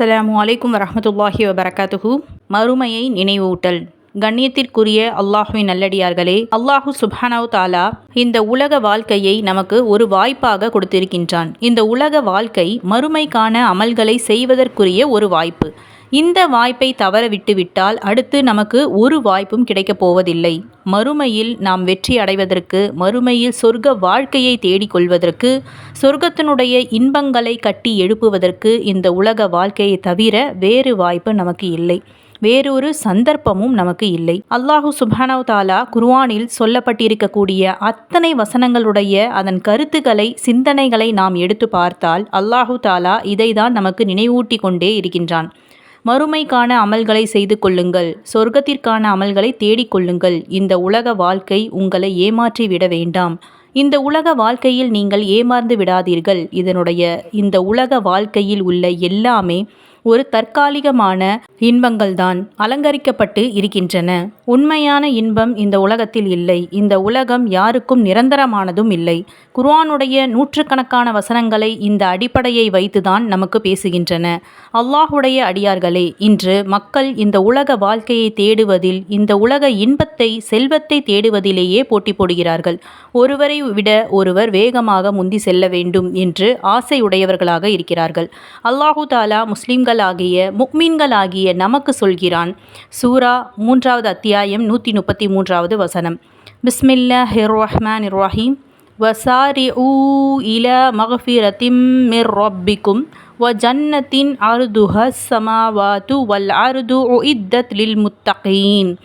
அஸ்ஸலாமு அலைக்கும் வரஹ்மத்துல்லாஹி வபரகாத்துஹு மறுமையை நினைவூட்டல் கண்ணியத்திற்குரிய அல்லாஹுவின் நல்லடியார்களே அல்லாஹு சுப்ஹானவு தாலா இந்த உலக வாழ்க்கையை நமக்கு ஒரு வாய்ப்பாக கொடுத்திருக்கின்றான். இந்த உலக வாழ்க்கை மறுமைக்கான அமல்களை செய்வதற்குரிய ஒரு வாய்ப்பு. இந்த வாய்ப்பை தவற விட்டுவிட்டால் அடுத்து நமக்கு ஒரு வாய்ப்பும் கிடைக்கப் போவதில்லை. மறுமையில் நாம் வெற்றி அடைவதற்கு மறுமையில் சொர்க்க வாழ்க்கையை தேடிக்கொள்வதற்கு சொர்க்கத்தினுடைய இன்பங்களை கட்டி எழுப்புவதற்கு இந்த உலக வாழ்க்கையை தவிர வேறு வாய்ப்பு நமக்கு இல்லை. வேறொரு சந்தர்ப்பமும் நமக்கு இல்லை. அல்லாஹு சுபானவ் தாலா குர்வானில் சொல்லப்பட்டிருக்கக்கூடிய அத்தனை வசனங்களுடைய அதன் கருத்துக்களை சிந்தனைகளை நாம் எடுத்து பார்த்தால் அல்லாஹு தாலா இதை தான் நமக்கு நினைவூட்டி கொண்டே இருக்கின்றான். மறுமைக்கான அமல்களை செய்து கொள்ளுங்கள். சொர்க்கத்திற்கான அமல்களை தேடிக்கொள்ளுங்கள் இந்த உலக வாழ்க்கை உங்களை ஏமாற்றி விட வேண்டாம். இந்த உலக வாழ்க்கையில் நீங்கள் ஏமாந்து விடாதீர்கள். இதனுடைய இந்த உலக வாழ்க்கையில் உள்ள எல்லாமே ஒரு தற்காலிகமான இன்பங்கள் தான் அலங்கரிக்கப்பட்டு இருக்கின்றன. உண்மையான இன்பம் இந்த உலகத்தில் இல்லை. இந்த உலகம் யாருக்கும் நிரந்தரமானதும் இல்லை. குர்ஆனுடைய நூற்றுக்கணக்கான வசனங்களை இந்த அடிப்படையை வைத்துதான் நமக்கு பேசுகின்றன. அல்லாஹுடைய அடியார்களே இன்று மக்கள் இந்த உலக வாழ்க்கையை தேடுவதில் இந்த உலக இன்பத்தை செல்வத்தை தேடுவதிலேயே போட்டி போடுகிறார்கள். ஒருவரை விட ஒருவர் வேகமாக முந்தி செல்ல வேண்டும் என்று ஆசையுடையவர்களாக இருக்கிறார்கள். அல்லாஹு தாலா முஸ்லிம்களாகிய முக்மீன்களாகிய நமக்கு சொல்கிறான். சூரா மூன்றாவது அத்தியாயம் நூற்றி முப்பத்தி மூன்றாவது வசனம். பிஸ்மில்லா ஹிர் ரஹ்மான் வசாரி ஊ இல மகஃபிரத்திம் மிர் வ ஜன்னத்தின் அருதுஹ சமாவாத்து வல் அருது இத்தத் லில் முத்தகீன்.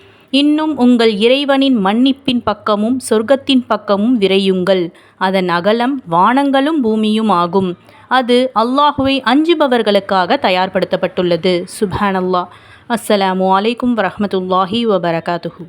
இன்னும் உங்கள் இறைவனின் மன்னிப்பின் பக்கமும் சொர்க்கத்தின் பக்கமும் விரையுங்கள். அதன் அகலம் வானங்களும் பூமியும் ஆகும் அது அல்லாஹுவை அஞ்சுபவர்களுக்காக தயார்படுத்தப்பட்டுள்ளது. சுப்ஹானல்லாஹ். அஸ்ஸலாமு அலைக்கும் வரமத்துல்லாஹி வபரகாத்துஹூ.